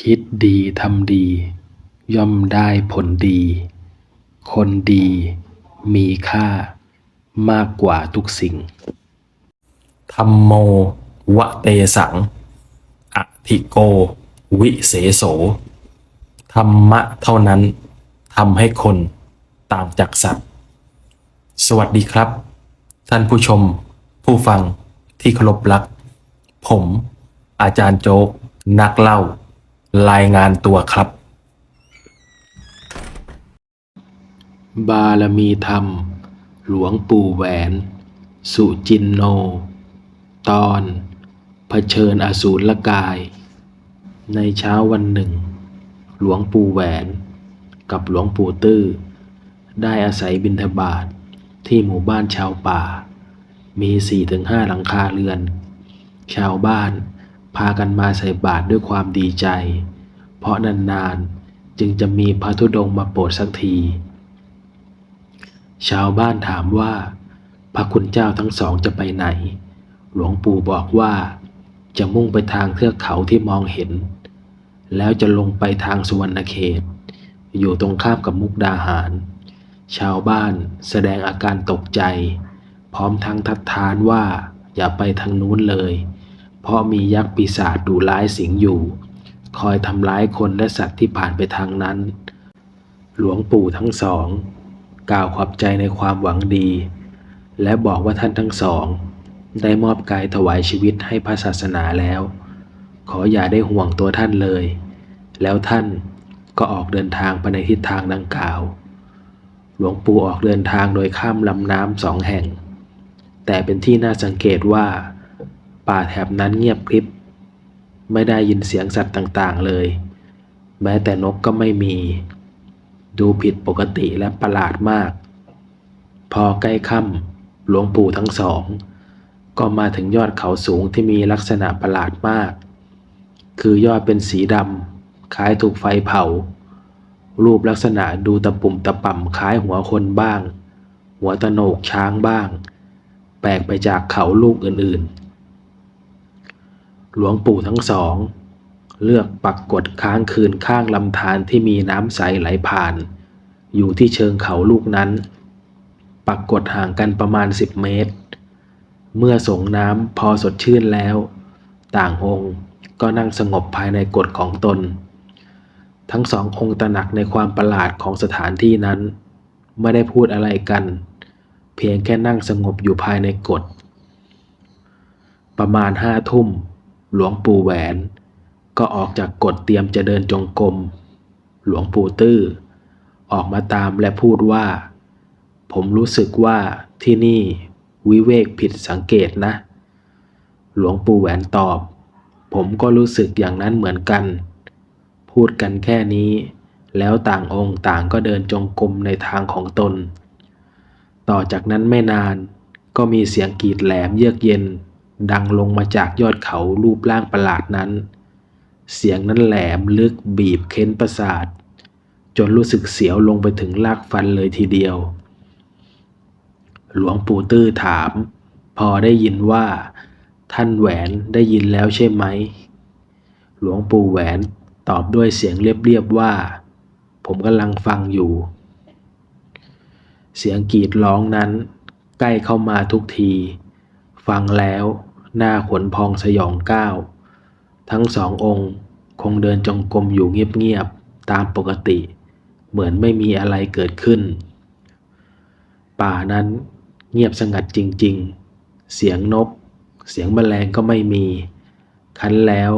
คิดดีทำดี ย่อมได้ผลดี คนดีมีค่ามากกว่าทุกสิ่ง ธรรมโมวะเตสัง อธิโก วิเสโส ธรรมะเท่านั้นทำให้คนต่างจากสัตว์ สวัสดีครับ ท่านผู้ชม ผู้ฟังที่เคารพรัก ผม อาจารย์โจ๊ก นักเล่า รายงานตัวครับ บารมีธรรม หลวงปู่แหวน สุจินโน ตอนเผชิญอสูรกาย ในเช้าวันหนึ่ง หลวงปู่แหวน กับหลวงปู่ตื้อ ได้อาศัยบิณฑบาตทที่หมู่บ้านชาวป่า มีสี่ถึงห้าหลังคาเรือน ชาวบ้าน พากันมาใส่บาตรด้วยความดีใจ เพราะนานๆจึงจะมีพระธุดงค์มาโปรดสักที ชาวบ้านถามว่า พระคุณเจ้าทั้งสองจะไปไหน หลวงปู่บอกว่า จะมุ่งไปทางเทือกเขาที่มองเห็น แล้วจะลงไปทางสุวรรณเขต อยู่ตรงข้ามกับมุกดาหาร ชาวบ้านแสดงอาการตกใจ พร้อมทั้งทัดทานว่าอย่าไปทางนู้นเลย เพราะมียักษ์ปีศาจดุร้ายสิงอยู่ คอยทำร้ายคนและสัตว์ที่ผ่านไปทางนั้น หลวงปู่ทั้งสอง กล่าวขอบใจในความหวังดี และบอกว่าท่านทั้งสอง ได้มอบกายถวายชีวิตให้พระศาสนาแล้ว ขออย่าได้ห่วงตัวท่านเลย แล้วท่านก็ออกเดินทางไปในทิศทางดังกล่าว หลวงปู่ออกเดินทางโดยข้ามลำน้ำสองแห่ง แต่เป็นที่น่าสังเกตว่า ป่าแถบนั้นเงียบกริบ ไม่ได้ยินเสียงสัตว์ต่างๆเลย แม้แต่นกก็ไม่มี ดูผิดปกติและประหลาดมาก พอใกล้ค่ำหลวงปู่ทั้งสอง ก็มาถึงยอดเขาสูงที่มีลักษณะประหลาดมาก คือยอดเป็นสีดำคล้ายถูกไฟเผา รูปลักษณะดูตะปุ่มตะป่ำคล้ายหัวคนบ้าง หัวตะโหนกช้างบ้าง แปลกไปจากเขาลูกอื่นๆ หลวงปู่ทั้งสอง เลือกปักกดค้างคืนข้างลำธารที่มีน้ำใสไหลผ่าน อยู่ที่เชิงเขาลูกนั้น ปักกดห่างกันประมาณ 10 เมตร เมื่อส่งน้ำพอสดชื่นแล้ว ต่างองค์ก็นั่งสงบภายในกฎของตน ทั้งสององค์ตระหนักในความประหลาดของสถานที่นั้น ไม่ได้พูดอะไรกัน เพียงแค่นั่งสงบอยู่ภายในกฎประมาณห้าทุ่ม หลวงปู่แหวน ก็ออกจากกฎเตรียมจะเดินจงกรม หลวงปู่ตื้อ ออกมาตามและพูดว่า ผมรู้สึกว่าที่นี่วิเวกผิดสังเกตนะ หลวงปู่แหวนตอบ ผมก็รู้สึกอย่างนั้นเหมือนกัน พูดกันแค่นี้ แล้วต่างองค์ต่างก็เดินจงกรมในทางของตน ต่อจากนั้นไม่นานก็มีเสียงกรีดแหลมเยือกเย็น ดังลงมาจากยอดเขารูปร่างประหลาดนั้น เสียงนั้นแหลมลึกบีบเค้นประสาท จนรู้สึกเสียวลงไปถึงลากฟันเลยทีเดียว หลวงปู่ตื้อถาม พอได้ยินว่า ท่านแหวนได้ยินแล้วใช่ไหม หลวงปู่แหวนตอบด้วยเสียงเรียบๆว่า ผมกำลังฟังอยู่ เสียงกรีดร้องนั้น ใกล้เข้ามาทุกที ฟังแล้ว หน้าขนพองสยองก้าว ทั้งสององค์คงเดินจงกรมอยู่เงียบๆ ตามปกติ เหมือนไม่มีอะไรเกิดขึ้น ป่านั้นเงียบสงัดจริงๆ เสียงนก เสียงแมลงก็ไม่มี คันแล้ว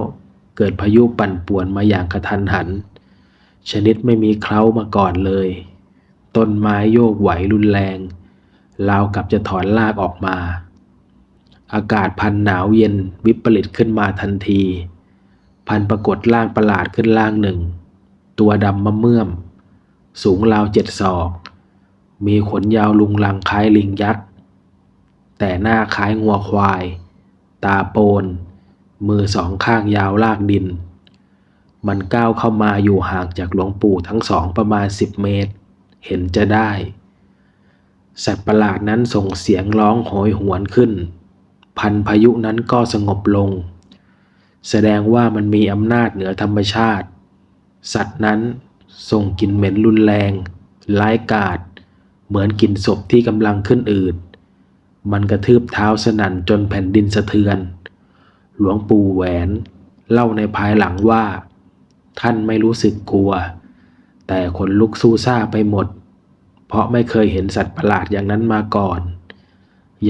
เกิดพายุปั่นป่วนมาอย่างกระทันหัน ชนิดไม่มีเคล้ามาก่อนเลย ต้นไม้โยกไหวรุนแรงราวกับจะถอนรากออกมา อากาศพันหนาวเย็นวิปริตขึ้นมาทันที พันปรากฏร่างประหลาดขึ้นร่างหนึ่ง ตัวดำมะเมื่อม สูงราวเจ็ดศอก มีขนยาวลุงลังคล้ายลิงยักษ์ แต่หน้าคล้ายงัวควาย ตาโปน มือสองข้างยาวลากดิน มันก้าวเข้ามาอยู่ห่างจากหลวงปู่ทั้งสองประมาณสิบเมตร เห็นจะได้ สัตว์ประหลาดนั้นส่งเสียงร้องโหยหวนขึ้น พันพายุนั้นก็สงบลง แสดงว่ามันมีอำนาจเหนือธรรมชาติ สัตว์นั้นส่งกลิ่นเหม็นรุนแรงร้ายกาจเหมือนกลิ่นศพที่กำลังขึ้นอืดมันกระทืบเท้าสนั่นจนแผ่นดินสะเทือน หลวงปู่แหวนเล่าในภายหลังว่า ท่านไม่รู้สึกกลัว แต่ขนลุกสู้ซ่าไปหมด เพราะไม่เคยเห็นสัตว์ประหลาดอย่างนั้นมาก่อน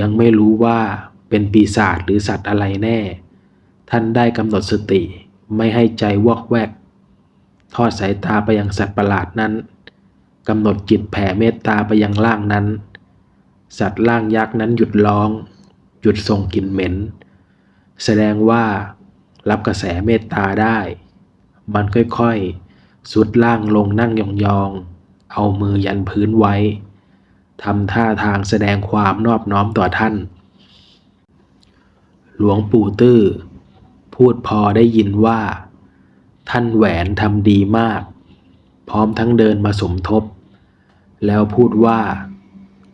ยังไม่รู้ว่า เป็นปีศาจหรือสัตว์อะไรแน่ ท่านได้กำหนดสติไม่ให้ใจวอกแวก ทอดสายตาไปยังสัตว์ประหลาดนั้นกำหนดจิตแผ่เมตตาไปยังร่างนั้น สัตว์ร่างยักษ์นั้นหยุดร้อง หยุดส่งกลิ่นเหม็น แสดงว่ารับกระแสเมตตาได้ มันค่อยๆสุดล่างลงนั่งยองๆ เอามือยันพื้นไว้ทำท่าทางแสดงความนอบน้อมต่อท่าน หลวงปู่ตื้อ พูดพอได้ยินว่า ท่านแหวนทำดีมาก พร้อมทั้งเดินมาสมทบ แล้วพูดว่า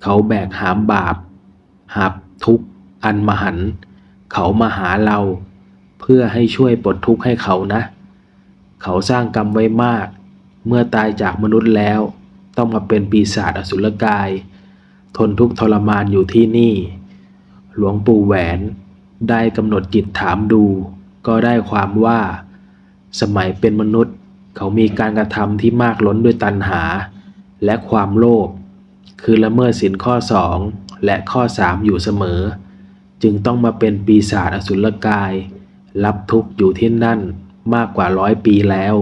เขาแบกหามบาปหับทุกข์อันมหัน เขามาหาเรา เพื่อให้ช่วยปลดทุกข์ให้เขานะ เขาสร้างกรรมไว้มาก เมื่อตายจากมนุษย์แล้ว ต้องมาเป็นปีศาจอสุรกาย ทนทุกข์ทรมานอยู่ที่นี่ หลวงปู่แหวน ได้กำหนดจิตถามดู ก็ได้ความว่า สมัยเป็นมนุษย์ เขามีการกระทำที่มากล้นด้วยตัณหา และความโลภคือละเมิดสินข้อสองและข้อสามอยู่เสมอ จึงต้องมาเป็นปีศาจอสุรกาย รับทุกข์อยู่ที่นั่นมากกว่าร้อยปีแล้ว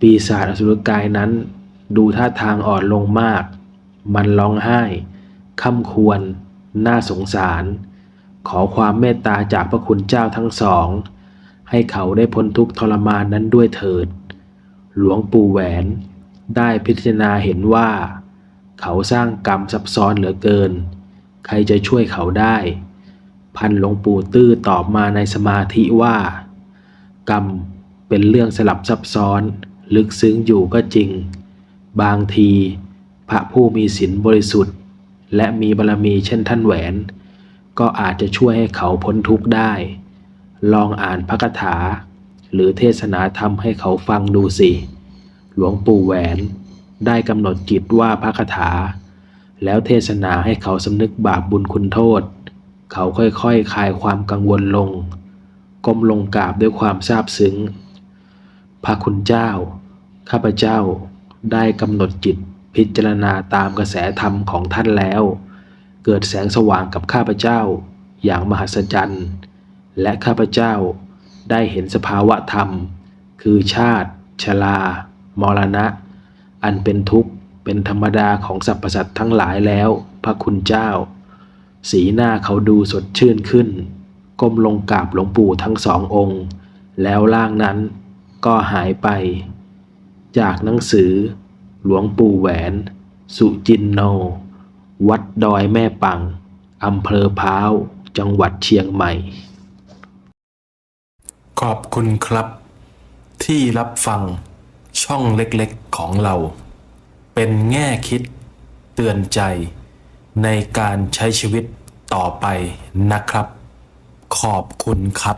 ปีศาจอสุรกายนั้น ดูท่าทางอ่อนลงมาก มันร้องไห้ค่ำควร น่าสงสาร ขอความเมตตาจากพระคุณเจ้าทั้งสอง ให้เขาได้พ้นทุกทรมานนั้นด้วยเถิด หลวงปู่แหวนได้พิจารณาเห็นว่า เขาสร้างกรรมซับซ้อนเหลือเกิน ใครจะช่วยเขาได้ พันหลวงปู่ตื้อตอบมาในสมาธิว่า กรรมเป็นเรื่องสลับซับซ้อน ลึกซึ้งอยู่ก็จริง บางที พระผู้มีศีลบริสุทธิ์ และมีบารมีเช่นท่านแหวน ก็อาจจะช่วยให้เขาพ้นทุกข์ได้ ลองอ่านพระคาถา หรือเทศนาธรรมให้เขาฟังดูสิ หลวงปู่แหวนได้กำหนดจิตว่าพระคาถา แล้วเทศนาให้เขาสำนึกบาปบุญคุณโทษ เขาค่อยๆคคลายความกังวลลง ก้มลงกราบด้วยความซาบซึ้ง พระคุณเจ้า ข้าพเจ้าได้กำหนดจิตพิจารณาตามกระแสธรรมของท่านแล้ว เกิดแสงสว่างกับข้าพเจ้าอย่างมหัศจรรย์ และข้าพเจ้าได้เห็นสภาวะธรรม คือชาติชรามรณะ อันเป็นทุกข์เป็นธรรมดาของสรรพสัตว์ทั้งหลายแล้ว พระคุณเจ้า สีหน้าเขาดูสดชื่นขึ้น ก้มลงกราบหลวงปู่ทั้งสององค์ แล้วร่างนั้นก็หายไป จากหนังสือ หลวงปู่แหวน สุจินโน ดอยแม่ปัง อำเภอพร้าว จังหวัดเชียงใหม่ ขอบคุณครับ ที่รับฟังช่องเล็กๆของเรา เป็นแง่คิดเตือนใจ ในการใช้ชีวิตต่อไปนะครับ ขอบคุณครับ